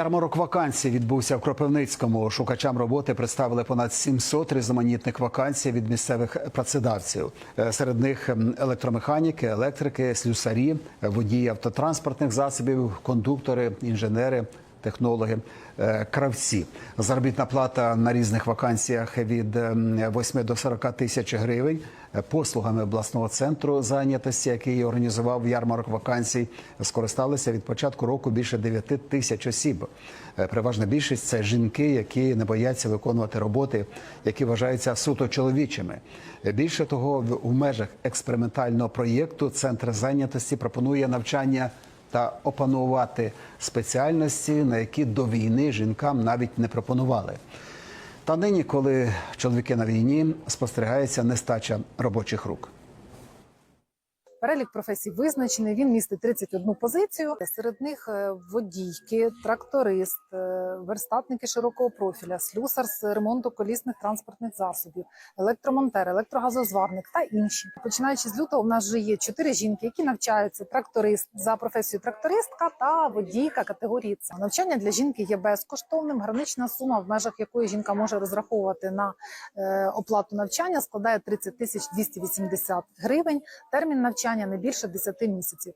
Ярмарок вакансій відбувся в Кропивницькому. Шукачам роботи представили понад 700 різноманітних вакансій від місцевих працедавців. Е, Серед них електромеханіки, електрики, слюсарі, водії автотранспортних засобів, кондуктори, інженери. Технологи, е, кравці. Заробітна плата на різних вакансіях від ем, 8 до 40 тисяч гривень. Е, Послугами обласного центру зайнятості, який організував ярмарок вакансій, скористалися від початку року більше 9 тисяч осіб. Е, Переважна більшість це жінки, які не бояться виконувати роботи, які вважаються суто чоловічими. Більше того, в- межах експериментального проєкту центр зайнятості пропонує навчання та опанувати спеціальності, на які до війни жінкам навіть не пропонували. Та нині, коли чоловіки на війні, спостерігається нестача робочих рук. Перелік професій визначений. Він містить 31 позицію. Серед них е, водійки, тракторист, е, верстатники широкого профіля, слюсар з ремонту колісних транспортних засобів, електромонтер, електрогазозварник та інші. Починаючи з лютого, у нас вже є чотири жінки, які навчаються тракторист за професією трактористка та водійка категорії С. Навчання для жінки є безкоштовним. Гранична сума, в межах якої жінка може розраховувати на е, оплату навчання, складає 30 тисяч 280 гривень. Термін навчання не більше 10 місяців.